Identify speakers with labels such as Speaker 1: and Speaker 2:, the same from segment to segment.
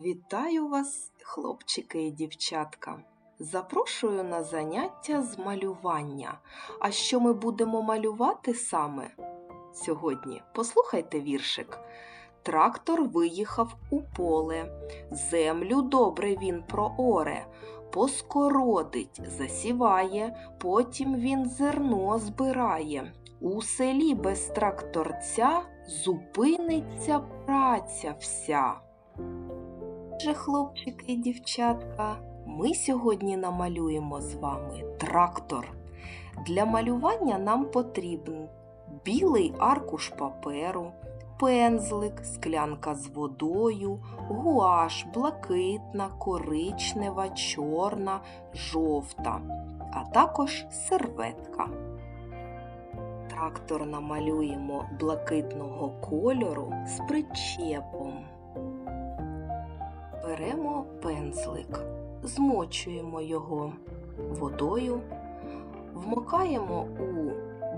Speaker 1: Вітаю вас, хлопчики і дівчатка. Запрошую на заняття з малювання. А що ми будемо малювати саме сьогодні? Послухайте віршик. Трактор виїхав у поле, землю добре він прооре, поскородить, засіває, потім він зерно збирає. У селі без тракторця зупиниться праця вся. Отже, хлопчики і дівчатка, ми сьогодні намалюємо з вами трактор. Для малювання нам потрібен білий аркуш паперу, пензлик, склянка з водою, гуаш, блакитна, коричнева, чорна, жовта, а також серветка. Трактор намалюємо блакитного кольору з причепом. Беремо пензлик, змочуємо його водою, вмикаємо у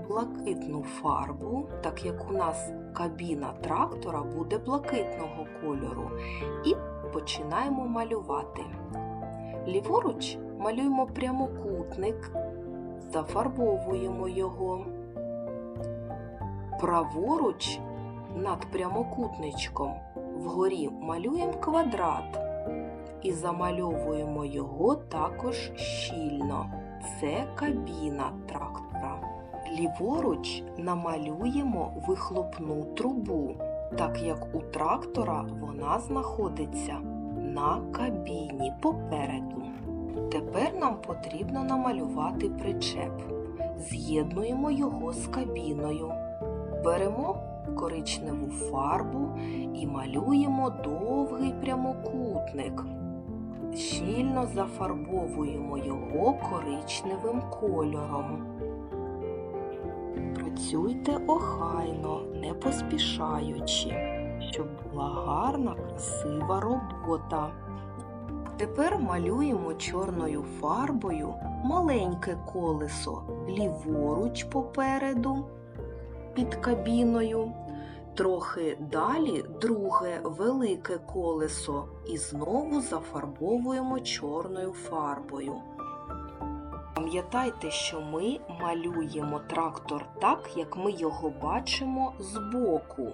Speaker 1: блакитну фарбу, так як у нас кабіна трактора буде блакитного кольору, і починаємо малювати. Ліворуч малюємо прямокутник, зафарбовуємо його. Праворуч над прямокутничком вгорі малюємо квадрат і замальовуємо його також щільно. Це кабіна трактора. Ліворуч намалюємо вихлопну трубу, так як у трактора вона знаходиться на кабіні попереду. Тепер нам потрібно намалювати причеп. З'єднуємо його з кабіною. Беремо коричневу фарбу і малюємо довгий прямокутник. Щільно зафарбовуємо його коричневим кольором. Працюйте охайно, не поспішаючи, щоб була гарна, красива робота. Тепер малюємо чорною фарбою маленьке колесо ліворуч попереду під кабіною. Трохи далі друге велике колесо і знову зафарбовуємо чорною фарбою. Пам'ятайте, що ми малюємо трактор так, як ми його бачимо збоку.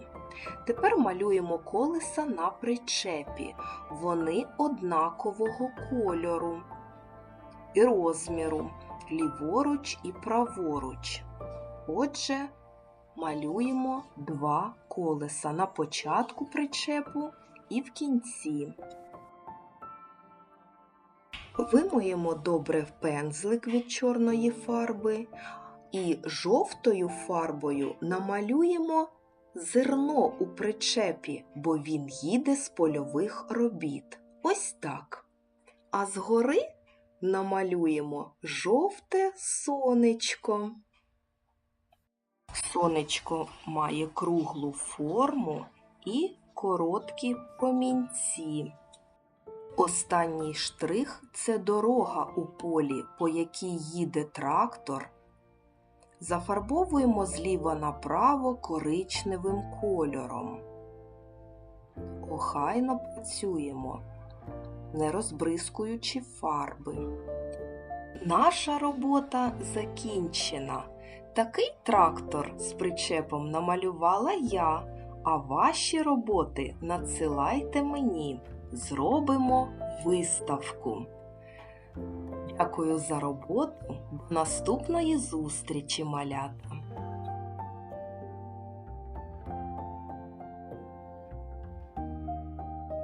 Speaker 1: Тепер малюємо колеса на причепі. Вони однакового кольору і розміру, ліворуч і праворуч. Отже, малюємо два колеса на початку причепу і в кінці. Вимоємо добре пензлик від чорної фарби і жовтою фарбою намалюємо зерно у причепі, бо він їде з польових робіт. Ось так. А згори намалюємо жовте сонечко. Сонечко має круглу форму і короткі промінці. Останній штрих це дорога у полі, по якій їде трактор. Зафарбовуємо зліва направо коричневим кольором. Охайно працюємо, не розбризкуючи фарби. Наша робота закінчена. Такий трактор з причепом намалювала я, а ваші роботи надсилайте мені. Зробимо виставку. Дякую за роботу. До наступної зустрічі, малята!